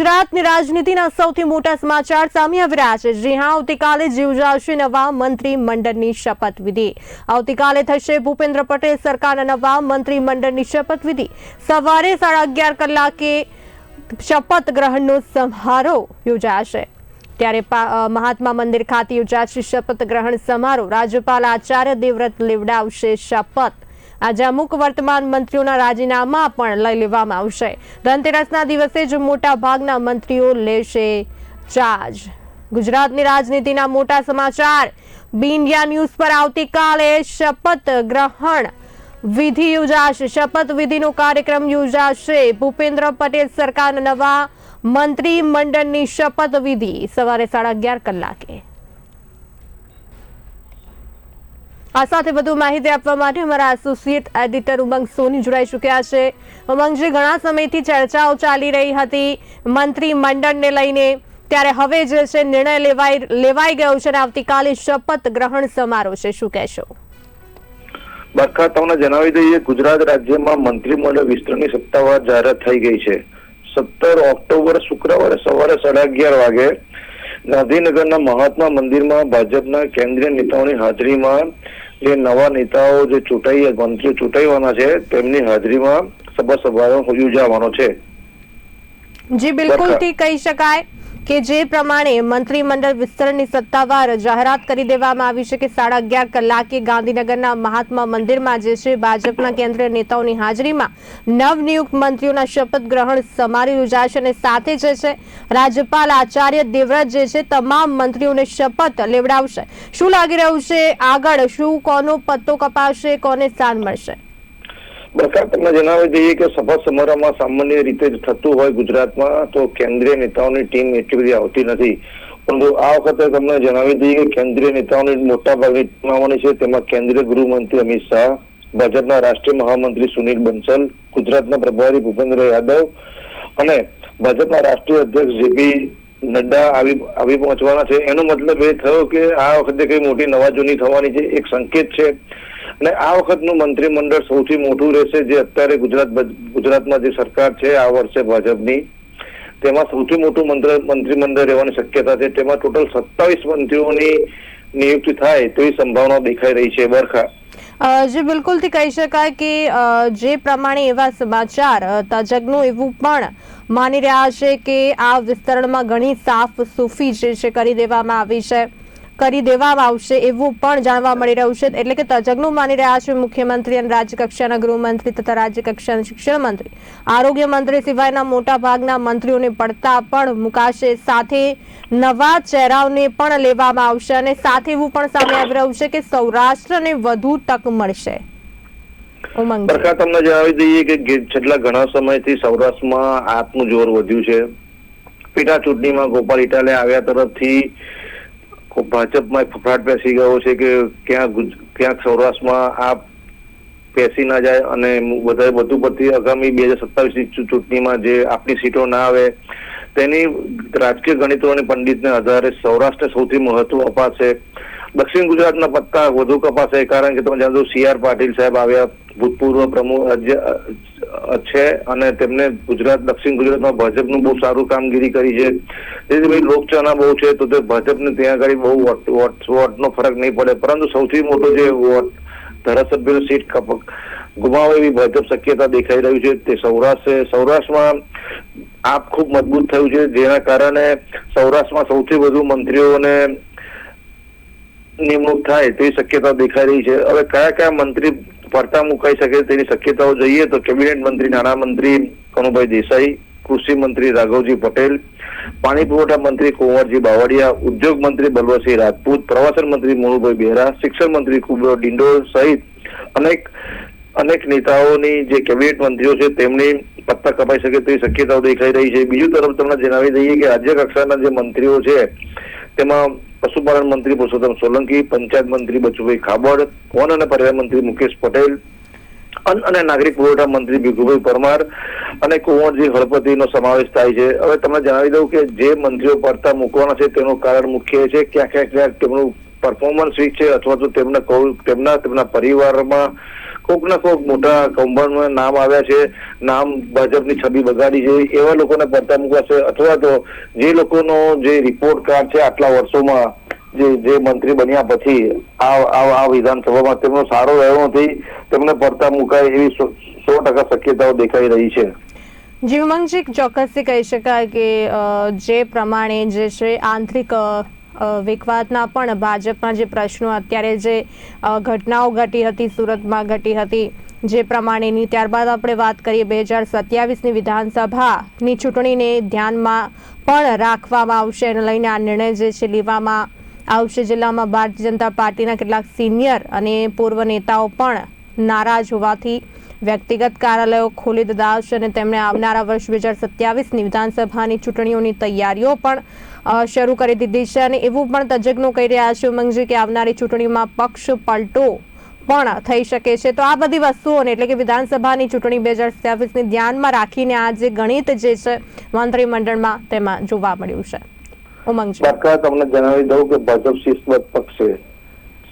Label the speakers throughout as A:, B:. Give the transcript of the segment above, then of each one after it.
A: ગુજરાતની રાજનીતિના સૌથી મોટા સમાચાર સામે આવી રહ્યા છે. જી હા, આવતીકાલે યોજાશે નવા મંત્રી શપથવિધિ. આવતીકાલે થશે ભૂપેન્દ્ર પટેલ સરકારના નવા મંત્રી મંડળની શપથવિધિ. સવારે સાડા અગિયાર કલાકે શપથ ગ્રહણનો સમારોહ યોજાશે. ત્યારે મહાત્મા મંદિર ખાતે યોજાશે શપથ ગ્રહણ સમારોહ. રાજ્યપાલ આચાર્ય દેવવ્રત લેવડાવશે શપથ. આજે અમુક વર્તમાન મંત્રીઓના રાજીનામા પણ લઈ લેવામાં આવશે. ધનતેરસના દિવસે જ મોટા ભાગના મંત્રીઓ લેશે ચાર્જ. ગુજરાતની રાજનીતિના મોટા સમાચાર. બી ઇન્ડિયા ન્યૂઝ પર આવતીકાલે શપથ ગ્રહણ વિધિ યોજાશે. શપથ વિધિનો કાર્યક્રમ યોજાશે. ભૂપેન્દ્ર પટેલ સરકારના નવા મંત્રી મંડળની શપથ વિધિ સવારે સાડા અગિયાર કલાકે. આ સાથે વધુ માહિતી આપવા માટે અમારા એસોસિએટ એડિટર ઉમંગ સોની જોડાઈ ચૂક્યા છે. ઉમંગજી, ઘણા સમયથી ચર્ચાઓ ચાલી રહી હતી મંત્રી મંડળને લઈને. ત્યારે હવે જે છે નિર્ણય લેવાઈ લેવાઈ ગયો છે અને આવતીકાલે શપથ ગ્રહણ સમારોહ છે. શું કહેશો?
B: બરખા તમને જણાવી દઈએ, ગુજરાત રાજ્યમાં મંત્રીમંડળ વિસ્તરણની સત્તાવાર જાહેરાત થઈ ગઈ છે. સત્તર ઓક્ટોબર શુક્રવારે સવારે સાડા અગિયાર વાગે ગાંધીનગરના મહાત્મા મંદિરમાં ભાજપના કેન્દ્રીય નેતાઓની હાજરીમાં જે નવા નેતાઓ જે ચૂંટાઈ મંત્રીઓ ચૂંટાઈવાના છે, તેમની હાજરીમાં સભા સમારોહ યોજાવાનો છે.
A: જી, બિલકુલથી કહી શકાય. કે જે પ્રમાણે મંત્રીમંડળ વિસ્તરણની સત્તાવાર જાહેરાત કરી દેવામાં આવી છે કે સાડા અગિયાર કલાકે ગાંધીનગરના મહાત્મા મંદિરમાં જે છે ભાજપના કેન્દ્રીય નેતાઓની હાજરીમાં નવનિયુક્ત મંત્રીઓના શપથ ગ્રહણ સમારોહ યોજાશે અને સાથે જે છે રાજ્યપાલ આચાર્ય દેવવ્રત જે છે તમામ મંત્રીઓને શપથ લેવડાવશે. શું લાગી રહ્યું છે? આગળ શું, કોનો પત્તો કપાશે, કોને સ્થાન મળશે?
B: બરખા તમને જણાવી દઈએ કે સભા સમારોહમાં સામાન્ય રીતે જ થતું હોય ગુજરાતમાં, તો કેન્દ્રીય નેતાઓની ટીમ એટલી બધી આવતી નથી. પરંતુ આ વખતે તમને જણાવી દઈએ કે કેન્દ્રીય નેતાઓની મોટા ભાગની ટીમ આવવાની છે. તેમાં કેન્દ્રીય ગૃહમંત્રી અમિત શાહ, ભાજપના રાષ્ટ્રીય મહામંત્રી સુનિલ બંસલ, ગુજરાતના પ્રભારી ભૂપેન્દ્ર યાદવ અને ભાજપના રાષ્ટ્રીય અધ્યક્ષ જેપી નડ્ડા આવી આવી પહોંચવાના છે. એનો મતલબ એ થયો કે આ વખતે કઈ મોટી નવાજૂની થવાની છે. એક સંકેત છે અને આ વખતનું મંત્રીમંડળ સૌથી મોટું રહેશે જે અત્યારે ગુજરાત ગુજરાતમાં જે સરકાર છે આ વર્ષે ભાજપની, તેમાં સૌથી મોટું મંત્ર, મંત્રીમંડળ રહેવાની શક્યતા છે. તેમાં ટોટલ સત્તાવીસ મંત્રીઓની નિયુક્તિ થાય તેવી સંભાવના દેખાઈ રહી છે બરખા.
A: જે બિલકુલથી કહી શકાય કે જે પ્રમાણે એવા સમાચાર તજજ્ઞો એવું પણ માની રહ્યા છે કે આ વિસ્તરણમાં ઘણી સાફ સૂફી જે છે કરી દેવામાં આવી છે. કરી દેવામાં આવશે એવું પણ જાણવા મળી રહ્યું છે. એટલે કે તજજ્ઞો માની રહ્યા છે મુખ્યમંત્રી અને રાજ્યકક્ષાના ગૃહમંત્રી તથા રાજ્યકક્ષાના શિક્ષણ મંત્રી આરોગ્ય મંત્રી સિવાયના મોટા ભાગના મંત્રીઓને પડતા પણ મુકાશે. સાથે નવા ચહેરાઓને પણ લેવામાં આવશે અને સાથે એવું પણ સામે આવી રહ્યું છે કે સૌરાષ્ટ્રને વધુ તક મળશે.
B: તમને જણાવી દઈએ કે છેલ્લા ઘણા સમયથી સૌરાષ્ટ્રમાં આપનું જોર વધ્યું છે. પેટા ચૂંટણીમાં ગોપાલ ઇટાલે આવ્યા તરફથી ભાજપમાં ફફડાટ બેસી ગયો છે કે ક્યાં ક્યાંક સૌરાષ્ટ્રમાં આ બેસી ના જાય અને વધારે વધુ પડતી આગામી બે હજાર સત્તાવીસ ચૂંટણીમાં જે આપણી સીટો ના આવે, તેની રાજકીય ગણિતો અને પંડિતને આધારે સૌરાષ્ટ્રને સૌથી મહત્વ અપાશે, દક્ષિણ ગુજરાતના પત્તા વધુ કપાશે, કારણ કે તમે જાણો સીઆર પાટીલ સાહેબ આવ્યા ભૂતપૂર્વ પ્રમુખ છે અને તેમને ગુજરાત, દક્ષિણ ગુજરાતમાં ભાજપનું બહુ સારું કામગીરી કરી છે. તેથી ભાઈ લોકચાના બહુ છે તો તે ભાજપને ત્યાં આગળ બહુ વોટ વોટ, વોટનો ફરક નહીં પડે. પરંતુ સૌથી મોટો જે વોટ ધારાસભ્યોની સીટ ગુમાવે એવી ભાજપ શક્યતા દેખાઈ રહ્યું છે તે સૌરાષ્ટ્ર સૌરાષ્ટ્રમાં આપ ખૂબ મજબૂત થયું છે. જેના કારણે સૌરાષ્ટ્રમાં સૌથી વધુ મંત્રીઓને નિમણૂક થાય તેવી શક્યતા દેખાઈ રહી છે. હવે કયા કયા મંત્રી પડતા મુકાઈ શકે તેની શક્યતાઓ જોઈએ તો કેબિનેટ મંત્રી નાણામંત્રી કનુભાઈ દેસાઈ, કૃષિ મંત્રી રાઘવજી પટેલ, પાણી પુરવઠા મંત્રી કુંવરજી બાવળિયા, ઉદ્યોગ મંત્રી બલવતસિંહ રાજપૂત, પ્રવાસન મંત્રી મોનુભાઈ બેહરા, શિક્ષણ મંત્રી કુબરો ડિંડોર સહિત અનેક અનેક નેતાઓની જે કેબિનેટ મંત્રીઓ છે તેમની પત્તા કપાઈ શકે તેવી શક્યતાઓ દેખાઈ રહી છે. બીજું તરફ તમને જણાવી દઈએ કે રાજ્ય કક્ષાના જે મંત્રીઓ છે, તેમાં પશુપાલન મંત્રી પુરુષોત્તમ સોલંકી, પંચાયત મંત્રી બચુભાઈ ખાબડ, વન અને પર્યાવરણ મંત્રી મુકેશ પટેલ, અન્ન અને નાગરિક પુરવઠા મંત્રી ભીખુભાઈ પરમાર અને કુંવરજી હળપતિનો સમાવેશ થાય છે. હવે તમને જણાવી દઉં કે જે મંત્રીઓ પડતા મૂકવાના છે તેનું કારણ મુખ્ય છે ક્યાં ક્યાં ક્યાંક તેમનું પરફોર્મન્સ વીક છે અથવા તો તેમને તેમના તેમના પરિવારમાં કોઈક ના કોક મોટા કૌભાંડમાં નામ આવ્યા છે, નામ ભાજપની છબી બગાડી છે, એવા લોકોને પડતા મૂકવાશે અથવા તો જે લોકોનો જે રિપોર્ટ કાર્ડ છે આટલા વર્ષોમાં જે જે મંત્રી બન્યા પછી આ વિધાનસભામાં તેમનો સારો રહ્યો નથી, તેમને પડતા મુકાય એવી સો ટકા શક્યતાઓ દેખાઈ રહી છે.
A: જીવમંગજી ચોક્કસથી કહી શકાય કે જે પ્રમાણે જે છે આંતરિક વિખવાદના પણ ભાજપમાં જે પ્રશ્નો અત્યારે જે ઘટનાઓ ઘટી હતી, સુરતમાં ઘટી હતી, જે પ્રમાણેની, ત્યારબાદ આપણે વાત કરીએ બે હજાર સત્યાવીસની વિધાનસભાની ચૂંટણીને ધ્યાનમાં પણ રાખવામાં આવશે એને લઈને આ નિર્ણય જે છે લેવામાં આવશે. જિલ્લામાં ભારતીય જનતા પાર્ટીના કેટલાક સિનિયર અને પૂર્વ નેતાઓ પણ નારાજ હોવાથી વ્યક્તિગત કાર્યાલયો ખોલી દીધા છે અને તેમણે આવનારા વર્ષ બે હજાર સત્યાવીસની વિધાનસભાની ચૂંટણીઓની તૈયારીઓ પણ શરૂ કરી દીધી છે અને એવું પણ તજજ્ઞો કહી રહ્યા છે ઉમંગજી કે આવનારી ચૂંટણીમાં પક્ષ પલટો પણ થઈ શકે છે. તો આ બધી વસ્તુઓને એટલે કે વિધાનસભાની ચૂંટણી બે હજાર સત્યાવીસને ધ્યાનમાં રાખીને આ જે ગણિત જે છે મંત્રીમંડળમાં તેમાં જોવા મળ્યું છે. ઉમંગજી.
B: તમને જણાવી દઉં કે ભાજપ શિસ્તબદ્ધ પક્ષ છે.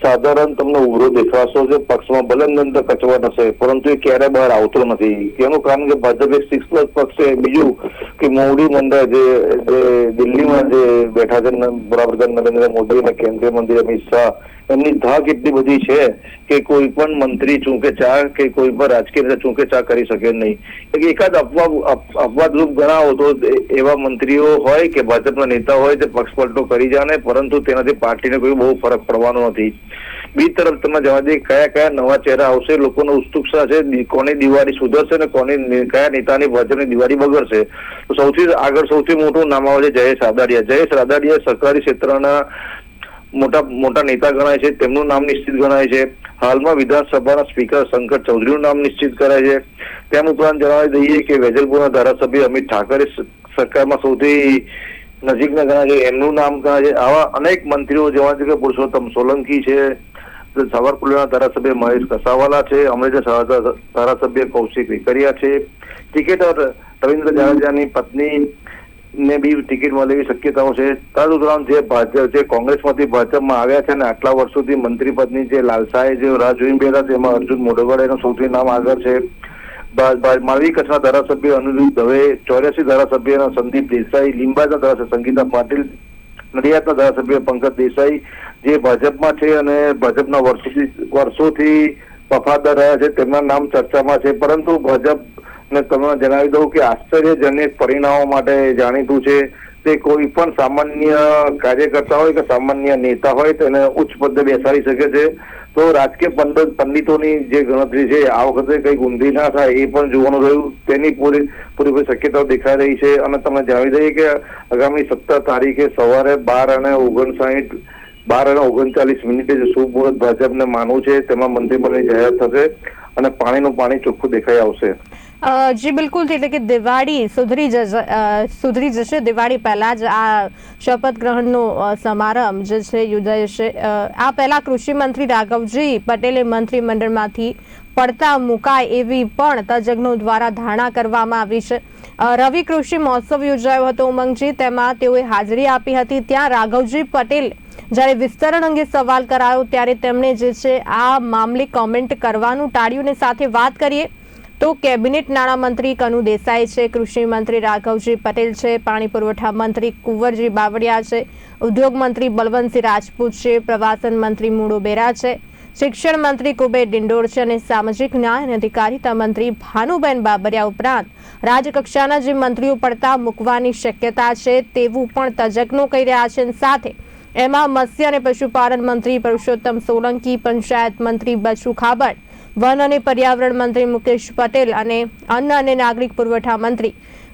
B: સાધારણ તમને ઉભરો દેખાશો છે પક્ષમાં અંદર કચવાટ હશે પરંતુ એ ક્યારે બહાર આવતો નથી. તેનું કારણ કે ભાજપ એક શિસ્તબદ્ધ પક્ષ છે. બીજું કે મોવડી મંડળ જે દિલ્હીમાં જે બેઠા છે વડાપ્રધાન નરેન્દ્ર મોદી અને કેન્દ્રીય મંત્રી અમિત શાહ, એમની ધાક એટલી બધી છે કે કોઈ પણ મંત્રી ચૂંકે ચા કે કોઈ પણ રાજકીય રીતે ચૂંકે ચા કરી શકે નહીં. એકાદ અપવાદ અપ- અપવાદરૂપ ગણાવો તો એવા મંત્રીઓ હોય કે ભાજપના નેતા હોય તે પક્ષ પલટો કરી જાણે, પરંતુ તેનાથી પાર્ટીને કોઈ બહુ ફરક પડવાનો નથી. બીજી તરફ તમે જવા દઈએ કયા કયા નવા ચહેરા આવશે, લોકોનો ઉત્સુકતા છે કોની દિવાળી સુધરશે ને કોની કયા નેતાની ભાજપની દિવાળી બગડશે. તો સૌથી આગળ સૌથી મોટું નામ આવે છે જયેશ રાદાડિયા. જયેશ રાદાડિયા સરકારી ક્ષેત્રના મોટા મોટા નેતા ગણાય છે, તેમનું નામ નિશ્ચિત ગણાય છે. હાલમાં વિધાનસભાના સ્પીકર શંકર ચૌધરીનું નામ નિશ્ચિત કરાય છે. તેમ ઉપરાંત જણાવી દઈએ કે વેજલપુરના ધારાસભ્ય અમિત ઠાકરે સરકારમાં સૌથી નજીકના ઘણા છે એમનું નામ ઘણા છે આવા અનેક મંત્રીઓ જેવા છે કે પુરુષોત્તમ સોલંકી છે, સાવરકુંડલાના ધારાસભ્ય મહેશ કસાવાલા છે અમરેલી ધારાસભ્ય કૌશિક વિકરિયા છે ક્રિકેટર રવિન્દ્ર જાડેજાની પત્ની ને બી ટિકિટ મળે શક્યતાઓ છે. તદુપરાંત જે ભાજપ, જે કોંગ્રેસમાંથી ભાજપમાં આવ્યા છે અને આટલા વર્ષોથી મંત્રી પદની જે લાલસાએ જે રાહ જોઈને બેઠા છે, એમાં અર્જુન મોઢવાડિયાનું સૌથી નામ આગળ છે. માલવી કચ્છના ધારાસભ્ય અનિરુદ્ધ દવે, ચોર્યાસી ધારાસભ્યના સંદીપ દેસાઈ લીંબાના ધારાસભ્ય સંગીતા પાટીલ, નડિયાદના ધારાસભ્ય પંકજ દેસાઈ, જે ભાજપમાં છે અને ભાજપના વર્ષોથી વર્ષોથી વફાદાર રહ્યા છે. તેમના નામ ચર્ચામાં છે. પરંતુ ભાજપ ને તમને જણાવી દઉં કે આશ્ચર્યજનક પરિણામો માટે જાણીતું છે. તે કોઈ પણ સામાન્ય કાર્યકર્તા હોય કે સામાન્ય નેતા હોય તેને ઉચ્ચ પદે બેસાડી શકે છે. તો રાજકીય પંડિત પંડિતોની જે ગણતરી છે, આ વખતે કઈ ઊંધી ના થાય એ પણ જોવાનું રહ્યું. તેની પૂરી પૂરેપૂરી શક્યતાઓ દેખાઈ રહી છે અને તમને જણાવી દઈએ કે આગામી સત્તર તારીખે સવારે બાર અને ઓગણસાઠ બાર અને ઓગણચાલીસ મિનિટે જે શુભ મુહૂર્ત ભાજપને માનવું છે, તેમાં મંત્રીમંડળની જાહેરાત થશે અને પાણીનું પાણી ચોખ્ખું દેખાઈ આવશે.
A: જી, બિલકુલ એટલે કે દિવાળી સુધરી જશે સુધરી જશે. દિવાળી પહેલાં જ આ શપથ ગ્રહણનો સમારંભ જે છે યોજાશે આ પહેલાં કૃષિ મંત્રી રાઘવજી પટેલે મંત્રીમંડળમાંથી પડતા મુકાય એવી પણ તજજ્ઞો દ્વારા ધારણા કરવામાં આવી છે. રવિ કૃષિ મહોત્સવ યોજાયો હતો ઉમંગજી. તેમાં તેઓએ હાજરી આપી હતી. ત્યાં રાઘવજી પટેલ જ્યારે વિસ્તરણ અંગે સવાલ કરાયો, ત્યારે તેમણે જે છે, આ મામલે કોમેન્ટ કરવાનું ટાળ્યું ને સાથે વાત કરીએ. તો કેબિનેટ નાણામંત્રી કનુ દેસાઈ છે, કૃષિ મંત્રી રાઘવજી પટેલ છે, પાણી પુરવઠા મંત્રી કુંવરજી બાવળિયા છે, ઉદ્યોગ મંત્રી બલવંતસિંહ રાજપૂત છે, પ્રવાસન મંત્રી મૂળો બેરા છે, શિક્ષણ મંત્રી કુબેર ડિંડોર છે અને સામાજિક ન્યાય અને અધિકારિતા મંત્રી ભાનુબેન બાબરિયા ઉપરાંત રાજકક્ષાના જે મંત્રીઓ પડતા મૂકવાની શક્યતા છે તેવું પણ તજજ્ઞો કહી રહ્યા છે. સાથે એમાં મત્સ્ય અને પશુપાલન મંત્રી પરસોત્તમ સોલંકી, પંચાયત મંત્રી બચુ ખાબડ વન અને પર્યાવરણ મંત્રી મુકેશ પટેલ અને અન્ન અને નાગરિક પુરવઠા મંત્રી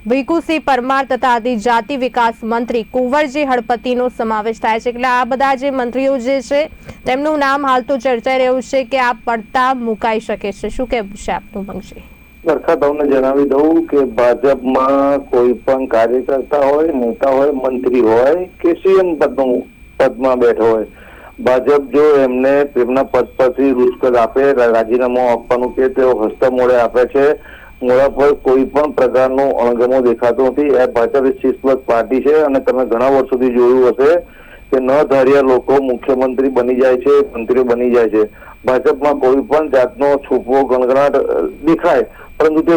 A: ભીખુસિંહ પરમાર તથા આદિજાતિ વિકાસ મંત્રી કુંવરજી હળપતિનો સમાવેશ થાય છે. એટલે આ બધા જે મંત્રીઓ જે છે, તેમનું નામ હાલ તો ચર્ચાઈ રહ્યું છે કે આ પડતા મુકાઈ શકે છે. શું કહેવું છે આપનું મંગજી
B: સરખા તમને જણાવી દઉં કે ભાજપમાં કોઈ પણ કાર્યકર્તા હોય, નેતા હોય, મંત્રી હોય કે સીએમ પદનું પદમાં બેઠો હોય ભાજપ જો એમને તેમના પદ પરથી રૂચકત આપે રાજીનામું આપવાનું કે તેઓ હસ્ત મોડે આપે છે, મોડા પર કોઈ પણ પ્રકારનો અણગમો દેખાતો નથી. એ ભાજપ શિસ્તબદ્ધ પાર્ટી છે અને તમે ઘણા વર્ષોથી જોયું હશે કે ન ધાર્યા લોકો મુખ્યમંત્રી બની જાય છે, મંત્રીઓ બની જાય છે. ભાજપમાં કોઈ પણ જાતનો છૂપો, ગણગણાટ દેખાય. પરંતુ તે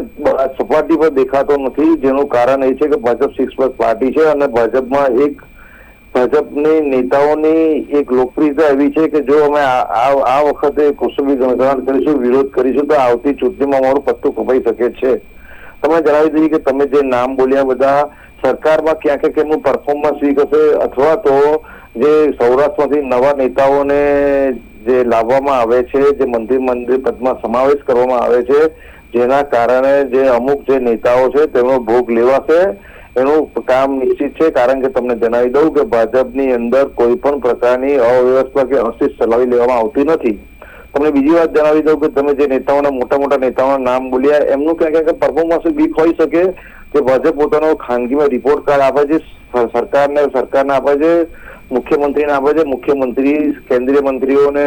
B: સપાટી પર દેખાતો નથી. જેનું કારણ એ છે કે ભાજપ સિક્સ પાર્ટી છે અને ભાજપમાં એક ભાજપની નેતાઓની એક લોકપ્રિયતા એવી છે કે જો અમે આ વખતે કુસુમી ગણગણાટ કરીશું, વિરોધ કરીશું, તો આવતી ચૂંટણીમાં અમારું પત્તું કપાઈ શકે છે. તમે જણાવી દઈએ કે તમે જે નામ બોલ્યા બધા, સરકારમાં ક્યાં ક્યાંક એમનું પરફોર્મન્સ વીક હશે, અથવા તો જે સૌરાષ્ટ્રમાંથી નવા નેતાઓને જે લાવવામાં આવે છે, જે મંત્રી મંત્રી પદમાં સમાવેશ કરવામાં આવે છે, જેના કારણે જે અમુક જે નેતાઓ છે, તેમનો ભોગ લેવાશે. એનું કામ નિશ્ચિત છે, કારણ કે તમને જણાવી દઉં કે ભાજપની અંદર કોઈ પણ પ્રકારની અવ્યવસ્થા કે અશિસ્ત ચલાવી લેવામાં આવતી નથી. તમને બીજી વાત જણાવી દઉં કે તમે જે નેતાઓના, મોટા મોટા નેતાઓના નામ બોલ્યા, એમનું ક્યાંક ક્યાંક પરફોર્મન્સ વીક હોઈ શકે કે ભાજપ પોતાનો ખાનગીમાં રિપોર્ટ કાર્ડ આપે છે સરકારને સરકારને આપે છે, મુખ્યમંત્રીને આપે છે, મુખ્યમંત્રી, કેન્દ્રીય મંત્રીઓને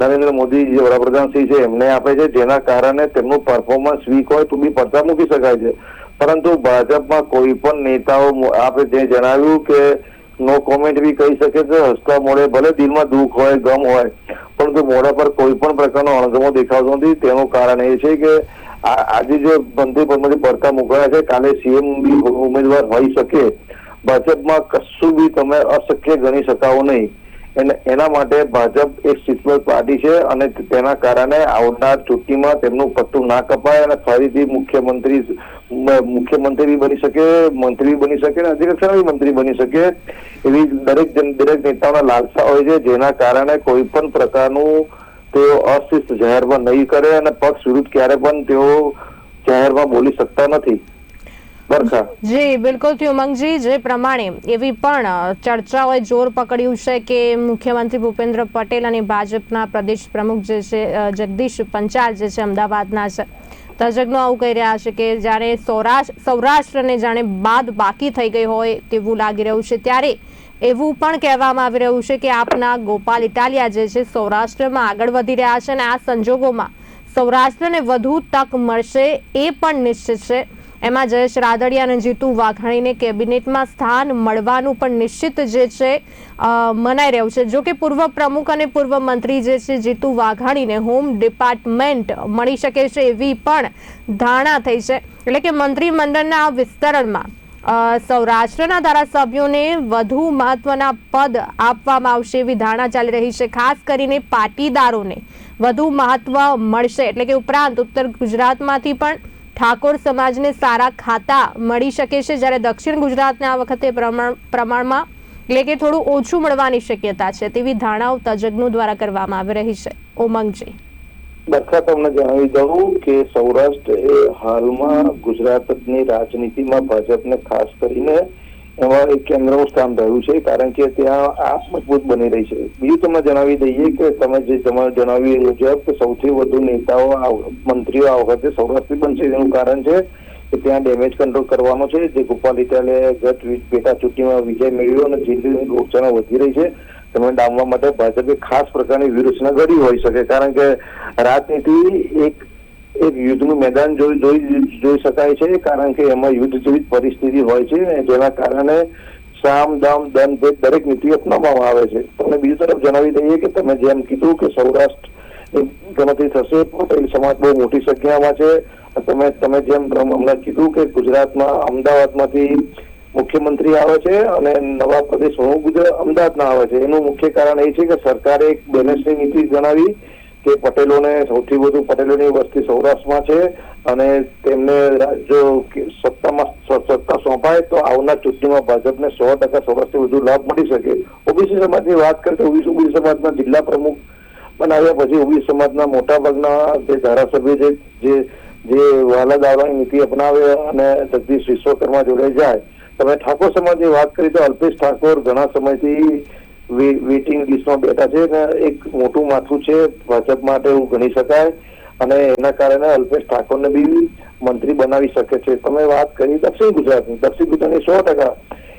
B: નરેન્દ્ર મોદી જે વડાપ્રધાન શ્રી છે, એમને આપે છે, જેના કારણે તેમનું પરફોર્મન્સ વીક હોય તો બી પડતા મૂકી શકાય છે. પરંતુ ભાજપમાં કોઈ પણ નેતાઓ મો- આપે જે જણાવ્યું કે નો કોમેન્ટ બી કહી શકે છે, હસતા મોડે ભલે દિલમાં દુઃખ હોય, ગમ હોય, પરંતુ મોઢા પર કોઈ પણ પ્રકારનો અણગમો દેખાતો નથી. તેનું કારણ એ છે કે આજે જે મંત્રી પદમાંથી પડતા મુકાયા છે, કાલે સીએમ બી ઉમેદવાર હોઈ શકે. ભાજપમાં કશું બી તમે અશક્ય ગણી શકાવો નહીં. એને માટે ભાજપ એક સિસ્ટમ પાર્ટી છે અને તેના કારણે આવનાર ચૂંટણીમાં તેમનું પત્તું ના કપાય અને ફરીથી મુખ્યમંત્રી મુખ્યમંત્રી બી બની શકે, મંત્રી બની શકે અને અધિરક્ષણ બી મંત્રી બની શકે, એવી દરેક દરેક નેતાઓના લાલસા હોય છે, જેના કારણે કોઈ પણ પ્રકારનું તેઓ અશિસ્ત જાહેરમાં નહીં કરે અને પક્ષ વિરુદ્ધ ક્યારે પણ તેઓ જાહેરમાં બોલી શકતા નથી.
A: જી, બિલકુલ ઉમંગજી જે પ્રમાણે એવી પણ ચર્ચાઓએ જોર પકડ્યું છે કે મુખ્યમંત્રી ભૂપેન્દ્ર પટેલ અને ભાજપના પ્રદેશ પ્રમુખ જે છે જગદીશ પંચાલ જે છે, અમદાવાદના છે તજજ્ઞો આવું કહી રહ્યા છે કે જ્યારે સૌરાષ્ટ્ર સૌરાષ્ટ્રને જાણે બાદ બાકી થઈ ગઈ હોય તેવું લાગી રહ્યું છે, ત્યારે એવું પણ કહેવામાં આવી રહ્યું છે કે આપના ગોપાલ ઇટાલિયા જે છે, સૌરાષ્ટ્રમાં આગળ વધી રહ્યા છે અને આ સંજોગોમાં સૌરાષ્ટ્રને વધુ તક મળશે એ પણ નિશ્ચિત છે. એમાં જયેશ રાદડિયા અને જીતુ વાઘાણીને કેબિનેટમાં સ્થાન મળવાનું પણ નિશ્ચિત જે છે મનાઈ રહ્યું છે. જો કે પૂર્વ પ્રમુખ અને પૂર્વ મંત્રી જે છે, જીતુ વાઘાણીને હોમ ડિપાર્ટમેન્ટ મળી શકે છે એવી પણ ધારણા થઈ છે. એટલે કે મંત્રીમંડળના વિસ્તરણમાં સૌરાષ્ટ્રના ધારાસભ્યોને વધુ મહત્વના પદ આપવામાં આવશે એવી ધારણા ચાલી રહી છે. ખાસ કરીને પાટીદારોને વધુ મહત્વ મળશે. એટલે કે ઉપરાંત ઉત્તર ગુજરાતમાંથી પણ ઠાકોર સમાજને સારા ખાતા મળી શકે છે જ્યારે દક્ષિણ ગુજરાતને આ વખતે પ્રમાણમાં એટલે કે થોડું ઓછું મળવાની શક્યતા છે તેવી ધારણાઓ તજજ્ઞો દ્વારા કરવામાં આવી રહી છે. ઉમંગજી
B: બરખા તમને જણાવી દઉં કે સૌરાષ્ટ્ર એ હાલમાં ગુજરાતની રાજનીતિમાં ભાજપને ખાસ કરીને એમાં એક કેન્દ્રનું સ્થાન રહ્યું છે, કારણ કે ત્યાં આ મજબૂત બની રહી છે. બીજું તમને જણાવી દઈએ કે તમે જે જણાવી મુજબ સૌથી વધુ નેતાઓ મંત્રીઓ આ વખતે સૌરાષ્ટ્રી બનશે. એનું કારણ છે કે ત્યાં ડેમેજ કંટ્રોલ કરવાનો છે. જે ગોપાલ ઇટાલે ગત પેટા ચૂંટણીમાં વિજય મેળવ્યો અને જિલ્લાની લોકચાહના વધી રહી છે. તમે ડામવા માટે ભાજપે ખાસ પ્રકારની વ્યૂહરચના ઘડી હોઈ શકે, કારણ કે રાજનીતિ એક એક યુદ્ધનું મેદાન જોઈ જોઈ શકાય છે, કારણ કે એમાં યુદ્ધ જેવી પરિસ્થિતિ હોય છે જેના કારણે સામ, દામ દન ભેદ દરેક નીતિ અપનાવવામાં આવે છે. અને બીજી તરફ જણાવી દઈએ કે તમે જેમ કીધું કે સૌરાષ્ટ્ર ગણતરી થશે પટેલ સમાજ બહુ મોટી સંખ્યામાં છે. તમે તમે જેમ હમણાં કીધું કે ગુજરાતમાં અમદાવાદમાંથી મુખ્યમંત્રી આવે છે અને નવા પ્રદેશ હું ગુજરાત અમદાવાદના આવે છે. એનું મુખ્ય કારણ એ છે કે સરકારે એક બેલેન્સની નીતિ જણાવી કે પટેલોને સૌથી વધુ પટેલોની વસ્તી સૌરાષ્ટ્રમાં છે અને તેમને જો સત્તામાં સત્તા સોંપાય તો આવનાર ચૂંટણીમાં ભાજપને સો ટકા સૌરાષ્ટ્રથી વધુ લાભ મળી શકે. ઓબીસી સમાજની વાત કરીએ તો ઓબીસી ઓબીસી સમાજના જિલ્લા પ્રમુખ બનાવ્યા પછી ઓબીસી સમાજના મોટા ભાગના જે ધારાસભ્ય છે, જે જે વાલા દાવાની નીતિ અપનાવે અને જગદીશ વિશ્વકર્મા જોડાઈ જાય. તમે ઠાકોર સમાજની વાત કરી તો અલ્પેશ ઠાકોર ઘણા સમયથી વેઇટિંગ લિસ્ટમાં બેઠા છે અને એક મોટું માથું છે, ભાજપ માટે એવું ગણી શકાય. અને એના કારણે અલ્પેશ ઠાકોરને બી મંત્રી બનાવી શકે છે. તમે વાત કરી દક્ષિણ ગુજરાતની. દક્ષિણ ગુજરાતની સો ટકા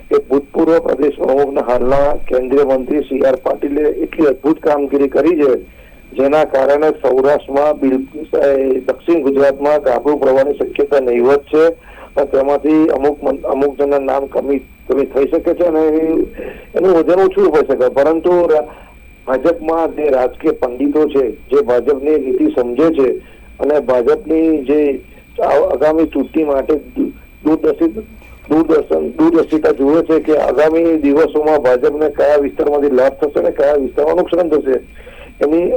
B: કે ભૂતપૂર્વ પ્રદેશ પ્રમુખના હાલના કેન્દ્રીય મંત્રી સી આર પાટીલે એટલી અદભુત કામગીરી કરી છે, જેના કારણે સૌરાષ્ટ્રમાં દક્ષિણ ગુજરાતમાં ગાભરું પ્રવાહની શક્યતા નહીવત છે. તેમાંથી અમુક અમુક જણના નામ કમી તમે થઈ શકે છે અને એનું વજન ઓછું હોઈ શકે. પરંતુ ભાજપમાં જે રાજકીય પંડિતો છે, જે ભાજપની નીતિ સમજે છે અને ભાજપની જે આગામી ચૂંટણી માટે દૂરદર્શિત દૂરદર્શન દૂરદર્શિતા જુએ છે કે આગામી દિવસોમાં ભાજપને કયા વિસ્તારમાંથી લાભ થશે અને કયા વિસ્તારમાં નુકસાન થશે, એની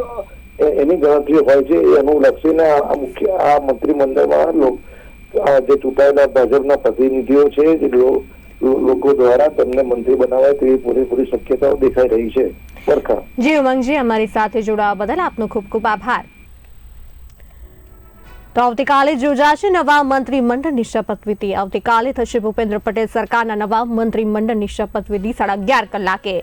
B: એની ગણતરી હોય છે. એ અનુલક્ષીને આ મુખ્ય આ મંત્રીમંડળમાં જે ચૂંટાયેલા ભાજપના પ્રતિનિધિઓ છે, જે લોકો દ્વારા તેમને મંત્રી બનાવાય તેવી પૂરેપૂરી શક્યતાઓ દેખાઈ રહી છે.
A: જી, ઉમંગજી, અમારી સાથે જોડાવા બદલ આપનો ખૂબ ખૂબ આભાર. તો આવતીકાલે યોજાશે નવા મંત્રીમંડળની શપથવિધિ આવતીકાલે થશે ભૂપેન્દ્ર પટેલ સરકારના નવા મંત્રીમંડળની શપથવિધિ સાડા અગિયાર કલાકે.